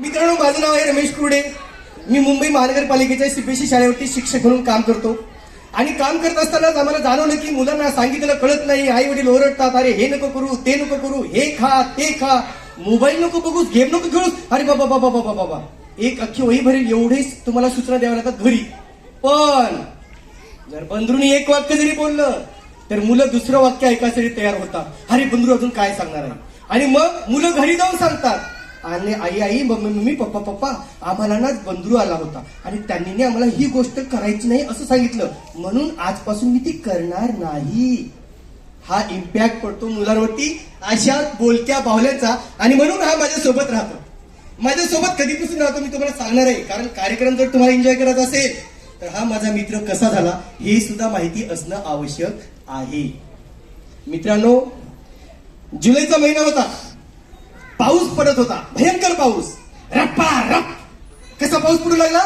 मित्रांनो माझं नाव आहे रमेश कुरडे. मी मुंबई महानगरपालिकेच्या सीबीएसई शाळेवरती शिक्षक म्हणून काम करतो. आणि काम करत असतानाच आम्हाला जाणवलं की मुलांना सांगितलं कळत नाही आई वडील ओरडतात अरे हे नको करू ते नको करू हे खा ते खा. मोबाईल नको बघूस गेम नको खेळूस. अरे बाबा बाबा बाबा बाबा एक अख्खी वही भरेल एवढेच तुम्हाला सूचना द्याव्या लागतात घरी. पण जर बंधूंनी एक वाक्य जरी बोललं तर मुलं दुसरं वाक्य ऐकायसाठी तयार होतात. अरे बंधू अजून काय सांगणार आहे? आणि मग मुलं घरी जाऊन सांगतात. आणि आई आई मम्मी मम्मी पप्पा पप्पा आम्हाला ना बंधू आला होता. आणि त्यांनी आम्हाला ही गोष्ट करायची नाही असं सांगितलं. म्हणून आजपासून मी ती करणार नाही. हा इम्पॅक्ट पडतो मुलांवरती. अशा बोलक्या बाहुल्याचा. आणि म्हणून हा माझ्यासोबत राहतो. माझ्यासोबत कधीपासून राहतो मी तुम्हाला सांगणार आहे. कारण कार्यक्रम जर तुम्हाला एन्जॉय करायचा असेल तर हा माझा मित्र कसा झाला हे सुद्धा माहिती असणं आवश्यक आहे. मित्रांनो जुलैचा महिना होता. पाऊस पडत होता. भयंकर पाऊस. रप्पा रप. कसा पाऊस पडू लागला?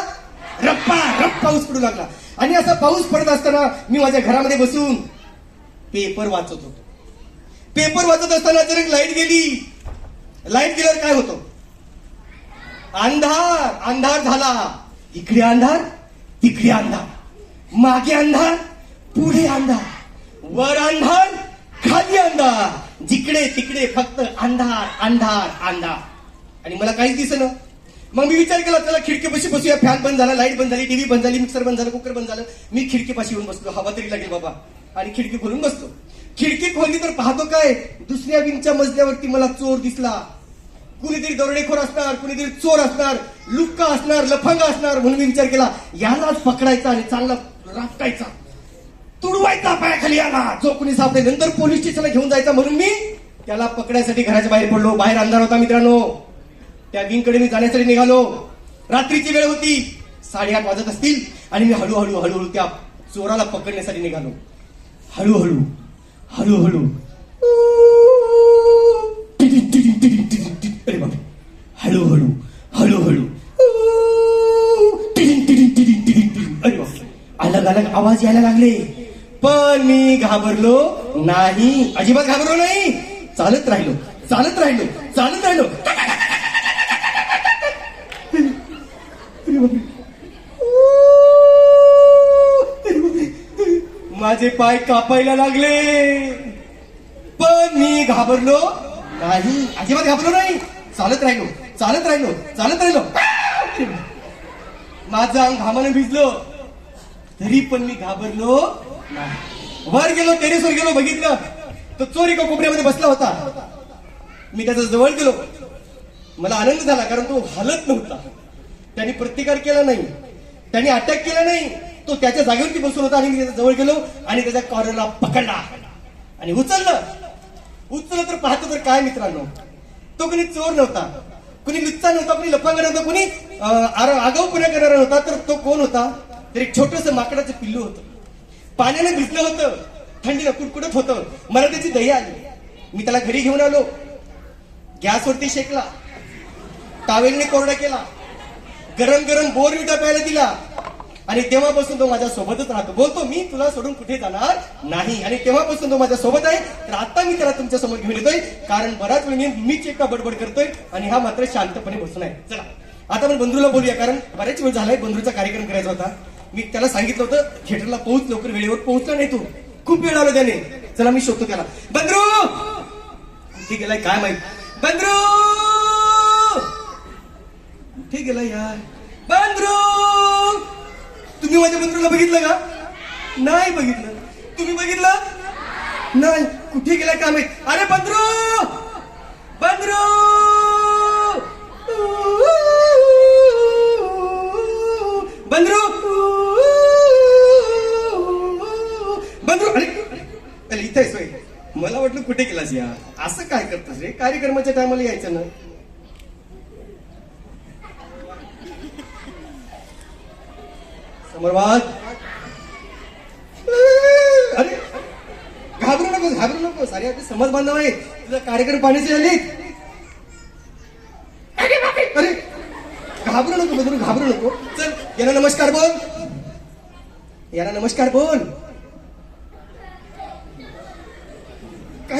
रप्पा रप पाऊस पडू लागला. आणि असा पाऊस पडत असताना मी माझ्या घरामध्ये बसून पेपर वाचत होतो. पेपर वाचत असताना अचानक लाइट गेली लाइट गेल्यावर काय होतं? अंधार अंधार झाला. इकडे अंधार तिकडे अंधार. मागे अंधार पुढे अंधार. वर अंधार खाली अंधार. जिकडे तिकडे फक्त अंधार अंधार अंधार. आणि मला काहीच दिसलं मग मी विचार केला त्याला खिडकीपाशी बसूया. फॅन बंद झाला लाइट बंद झाली टीव्ही बंद झाली मिक्सर बंद झालं कुकर बंद झालं. मी खिडकीपाशी येऊन बसलो. हवा तरी लागेल बाबा. आणि खिडकी खोलून बसतो खिडकी खोलली तर पाहतो काय? दुसऱ्या विंगच्या मजल्यावरती मला चोर दिसला. कुणीतरी दरोडेखोर असणार कुणीतरी चोर असणार लुक्का असणार लफंगा असणार म्हणून मी विचार केला. यालाच पकडायचा आणि चांगला रापटायचा तुडवायचा पायाखाली आला जो कुणी सापडे नंतर पोलीस स्टेशनला घेऊन जायचा म्हणून मी त्याला पकडायसाठी घराच्या बाहेर पडलो. बाहेर अंधार होता मित्रांनो. त्या विंगकडे मी जाण्यासाठी निघालो. रात्रीची वेळ होती. साडेआठ वाजत असतील आणि मी हळूहळू हळूहळू त्या चोराला पकडण्यासाठी निघालो. हळूहळू हळूहळू. अरे बाप हळूहळू हळूहळू. अरे बापरे. अलग अलग आवाज यायला लागले. पण मी घाबरलो नाही. अजिबात घाबरलो नाही. चालत राहिलो. चालत राहिलो. चालत राहिलो. माझे पाय कापायला लागले. पण मी घाबरलो नाही. अजिबात घाबरलो नाही. चालत राहिलो. चालत राहिलो. चालत राहिलो. माझं अंग घामानं भिजलं. तरी पण मी घाबरलो वर गेलो टेरेसवर गेलो बघितलं. तो चोर एका कोपऱ्यामध्ये बसला होता. मी त्याचा जवळ गेलो. मला आनंद झाला कारण तो हलत नव्हता. त्यांनी प्रतिकार केला नाही. त्यांनी अटॅक केला नाही. तो त्याच्या जागेवरती बसून होता आणि मी त्याच्याजवळ गेलो आणि त्याच्या कॉर्नरला पकडला. आणि उचललं. उचललं तर पाहतो तर काय मित्रांनो. तो कोणी चोर नव्हता. कुणी लुच्चा नव्हता कुणी लफंगा नव्हता कुणी पुण्या करणारा नव्हता तर तो कोण होता? तर एक छोटस माकडाचं पिल्लू होतं. पाण्याने भिजलं होतं. थंडीनं कुटकुटत होतं. मला त्याची दया आली. मी त्याला घरी घेऊन आलो. गॅसवरती शेकला. टावेलने कोरडा केला. गरम गरम बोरविटा प्यायला दिला. आणि तेव्हापासून तो माझ्या सोबतच राहतो. बोलतो मी तुला सोडून कुठे जाणार नाही? आणि तेव्हापासून तो माझ्या सोबत आहे. तर आता मी त्याला तुमच्यासमोर घेऊन येतोय. कारण बराच वेळ मीच एका बडबड करतोय आणि हा मात्र शांतपणे बसून आहे. चला. आता आपण बंधूला बोलूया कारण बरेच वेळ झालाय बंधूचा कार्यक्रम करायचा होता. मी त्याला सांगितलं होतं थिएटरला पोहोच लवकर वेळेवर पोहोचला नाही तू. खूप वेळ आला त्याने. चला मी शोधतो त्याला. बंदरू! कुठे गेलाय काय माहीत? बंदरू! कुठे गेलाय यार बंदरू! तुम्ही माझ्या बंदरूला बघितलं का? नाही बघितलं. तुम्ही बघितलं? नाही. कुठे गेलाय काय माहीत? अरे बंदरू! बंदरू! बंदरू! अरे इथे आहेस होय. मला वाटलं कुठे गेलास या? असं काय करतोस रे? कार्यक्रमाच्या टायमाला यायचं ना. समर्वाद अरे घाबरू नकोस घाबरू नकोस अरे आपले समज बांधव आहे तुझा कार्यक्रम पाण्याचे आले अरे घाबरू नको बदलू घाबरू नको. चल यांना नमस्कार बोल. यांना नमस्कार बोल.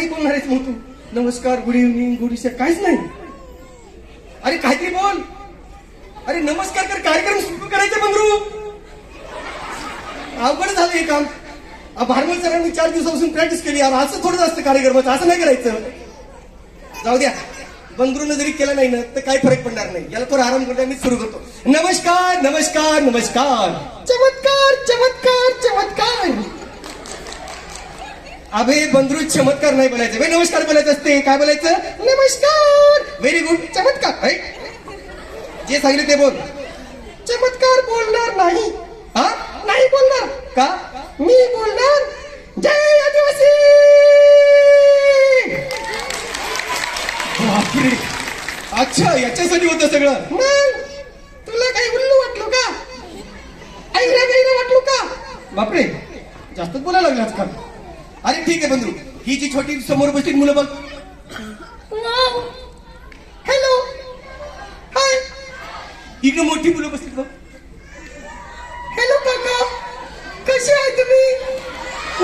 काही बोलणार आहेस मग तू. नमस्कार गुड इव्हनिंग गुड इशा काहीच नाही. अरे काहीतरी बोल. अरे नमस्कार कर कार्यक्रम सुरू करायचा बंगरू. अवघड झालं हे काम. भारमल सरांनी चार दिवसापासून प्रॅक्टिस केली. यार असं थोडं असतं कार्यक्रमाचं असं नाही करायचं. जाऊ द्या. बंगरूनं जरी केलं नाही ना तर काही फरक पडणार नाही. याला थोडा आराम करता मी सुरू करतो. नमस्कार नमस्कार नमस्कार. चमत्कार चमत्कार चमत्कार. अभे बंधरू चमत्कार नाही बोलायचं. भाई नमस्कार बोलायचं असते. काय बोलायचं? नमस्कार. व्हेरी गुड चमत्कार. जे सांगितलं ते बोल. चमत्कार बोलणार नाही. हा? नाही बोलणार. का? मी बोलणार. जय आदिवासी! बापरे. अच्छा याच्यासाठी होतं सगळं. मग तुला काही उल्लू वाटलो का? ऐकलं गैरा वाटलो का? बापरे. जास्तच बोलायला लागलं आजकाल अरे ठीक आहे बंधू ही जी छोटी समोर बसली मुलं बघ. हॅलो हाय इकडे मोठी मुलं बसली बघ. हॅलो काका. कसे आहे तुम्ही?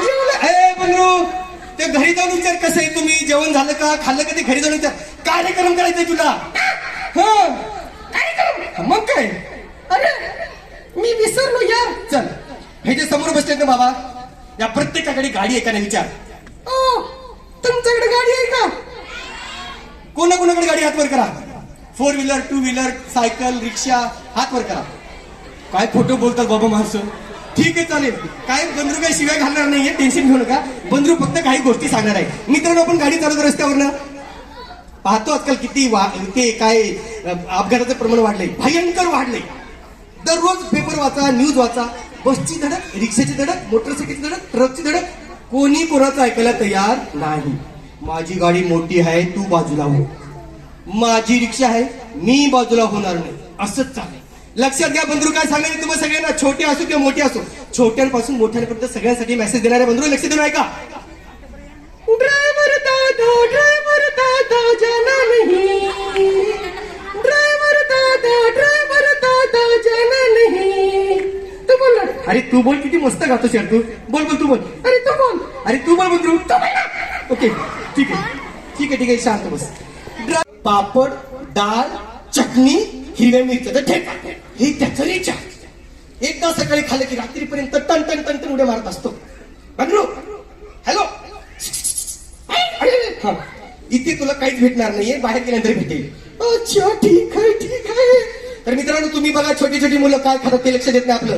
जेवलं? ए बंधू ते घरी जाऊन विचार कसं आहे तुम्ही. जेवण झालं का? खाल्लं का ते घरी जाऊन विचार. कार्यक्रम करायचंय तुला. हा. मग काय? अरे मी विसरलो यार. चल. हे जे समोर बसले ना बाबा या प्रत्येकाकडे गाडी आहे का नाही विचार. ओ तुमच्याकडे गाडी आहे का? कोणा कोणाकडे गाडी हात वर करा? Four wheeler two wheeler cycle rickshaw हात वर करा. काय खोटं बोलतात बाबा माणसं? ठीक आहे चालेल. काय बंधू काही शिवाय घालणार नाहीये टेन्शन घेऊ नका. बंधू फक्त काही गोष्टी सांगणार आहे. मित्रांनो आपण गाडी चालवतो रस्त्यावरनं. पाहतो आजकाल किती वा ते काय अपघाताचं प्रमाण वाढलंय. भयंकर वाढलंय. दररोज पेपर वाचा न्यूज वाचा. बसची धडक रिक्षाची धडक मोटरसायकलची धडक ट्रकची धडक. कोणी कोणाचं ऐकायला तयार नाही. माझी गाडी मोठी आहे तू बाजूला हो. माझी रिक्षा आहे मी बाजूला होणार नाही. असंच चालेल. लक्षात घ्या बंधू काय सांगायचं तुम्हाला सगळ्यांना? छोटे असो किंवा मोठे असो. छोट्यांपासून मोठ्यांपर्यंत सगळ्यांसाठी मेसेज देणारे बंधू लक्ष देऊन ऐका. ड्रायव्हर दादा ड्रायव्हर दादा जाना नाही। अरे तू बोल किती मस्त गातो यार तू. बोल बोल तू बोल. अरे तू बोल. अरे तू बोल बंधू तू बोल. ओके ठीक आहे. ठीक आहे ठीक आहे शांत बस. पापड डाळ चटणी हिरव्या मिरच्याचा ठेका हे त्याचं रिचार्ज एकदा सकाळी खाल्लं की रात्रीपर्यंत टन टन टन टन उड्या मारत असतो. बंधू हॅलो. हा. इथे तुला काहीच भेटणार नाहीये. बाहेर गेल्यानंतर भेटेल. अच्छा ठीक आहे ठीक आहे. तर मित्रांनो तुम्ही बघा छोटी छोटी मुलं काय खातात ते लक्ष देत नाही आपलं.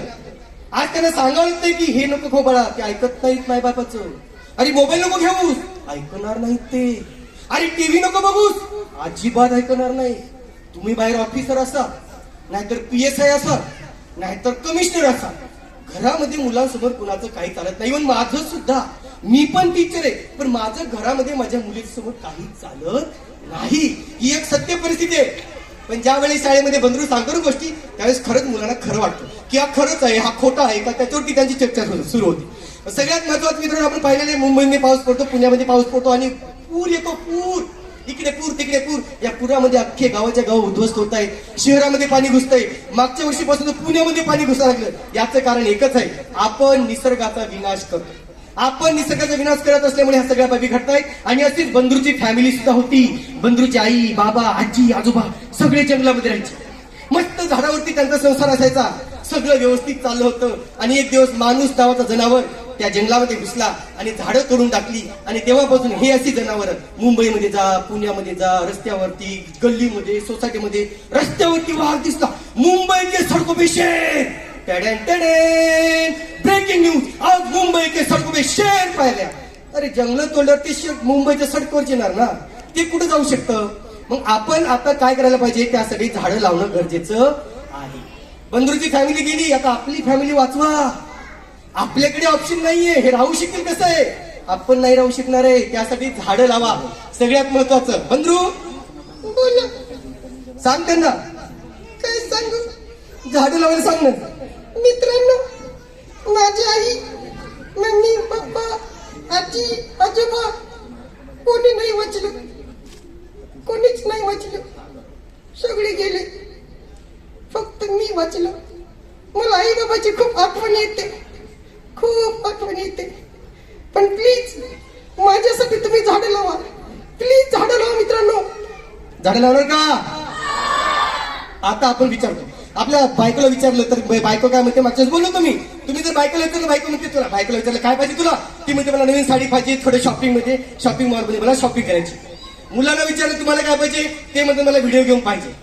आज त्यांना सांगावं लागतंय की हे नको खोबळा ते ऐकत नाहीत माय बापाचं. अरे मोबाईल नको घेऊस. ऐकणार नाहीत ते. अरे टीव्ही नको बघूस. अजिबात ऐकणार नाही. तुम्ही बाहेर ऑफिसर असा नाहीतर पी एस आय असा नाहीतर कमिशनर असा. घरामध्ये मुलांसमोर कुणाचं काही चालत नाही. इव्हन माझं सुद्धा. मी पण टीचर आहे पण माझं घरामध्ये माझ्या मुलीसमोर काही चालत नाही. ही एक सत्य परिस्थिती आहे. पण ज्या वेळेस शाळेमध्ये बंदरू सांगतो ना गोष्टी त्यावेळेस खरंच मुलांना खरं वाटतं. की हा खरंच आहे हा खोटा आहे का त्याच्यावरती त्यांची चर्चा सुरू- सुरू होती. सगळ्यात महत्वाचं मित्रांनो आपण पाहिलेले मुंबईमध्ये पाऊस पडतो पुण्यामध्ये पाऊस पडतो आणि पूर येतो पूर. इकडे पूर तिकडे पूर. या पुरामध्ये अख्खे गावाच्या गाव उद्ध्वस्त होत आहे शहरामध्ये पाणी घुसतंय. मागच्या वर्षीपासून पुण्यामध्ये पाणी घुसा लागलं. याचं कारण एकच आहे. आपण निसर्गाचा विनाश करतो. आपण निसर्गाचा विनाश करत असल्यामुळे ह्या सगळ्या बाबी घडतायत. आणि अशीच बंधूची फॅमिली सुद्धा होती. बंधूची आई बाबा आजी आजोबा सगळे जंगलामध्ये राहायचे. मस्त झाडावरती त्यांचा संसार असायचा. सगळं व्यवस्थित चाललं होतं. आणि एक दिवस माणूस नावाचा जनावर त्या जंगलामध्ये घुसला आणि झाडं तोडून टाकली. आणि तेव्हापासून हे अशी जनावर मुंबईमध्ये जा पुण्यामध्ये जा रस्त्यावरती गल्लीमध्ये सोसायटीमध्ये रस्त्यावरती वाहत दिसला. मुंबईचे सडको पे ब्रेकिंग न्यूज आज मुंबई के सडको में शेर पाहिल्या अरे जंगल तोडल्यावर ते मुंबईच्या सडकवर येणार ना ते कुठे जाऊ शकतं मग आपण आता काय करायला पाहिजे त्यासाठी झाडं लावणं गरजेचं आहे बंधूची फॅमिली गेली आता आपली फॅमिली वाचवा आपल्याकडे ऑप्शन नाहीये हे राहू शकेल कसं आहे आपण नाही राहू शकणार आहे त्यासाठी झाडं लावा सगळ्यात महत्वाचं बंधू बोल सांग त्यांना काय सांग झाडं लावायला सांग ना मित्रांनो माझी आई मम्मी पप्पा आजी आजोबा कोणी नाही वाचलं. कोणीच नाही वाचलं. सगळे गेले. फक्त मी वाचलं. मला आई बाबाची खूप आठवण येते. खूप आठवण येते. पण प्लीज माझ्यासाठी तुम्ही झाडं लावा. प्लीज झाडं लावा मित्रांनो. झाडं लावणार का? आता आपण विचारतो. आपल्या बायकोला विचारलं तर बायको काय म्हणते मागच्याच बोललो तुम्ही. तुम्ही जर बायकोला विचारलं बायको म्हणते तुला. बायकोला विचारलं काय पाहिजे तुला? ती म्हणते मला नवीन साडी पाहिजे थोडं शॉपिंगमध्ये. शॉपिंग मॉलमध्ये मला शॉपिंग करायची. मुलांना विचारलं तुम्हाला काय पाहिजे? ते म्हणते मला व्हिडिओ गेम पाहिजे.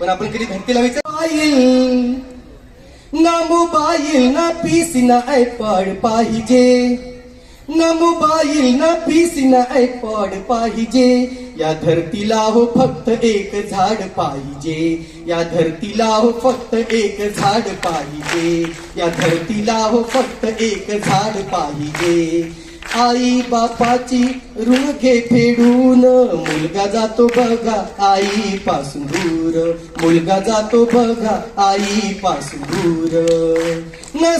पण आपण कधी धरतीला विचार ना मोबाईल ना पीसी ना आयपॉड पाहिजे. ना मोबाईल ना पीसी ना आयपॉड पाहिजे. या धरतीला हो फक्त एक झाड पाहिजे. या धरतीला हो फक्त एक झाड पाहिजे. या धरतीला हो फक्त एक झाड पाहिजे. आई बापाची ऋण घे फेडून. मुलगा जातो बघा आई पासून दूर. मुलगा जातो बघा आई पासून दूर. न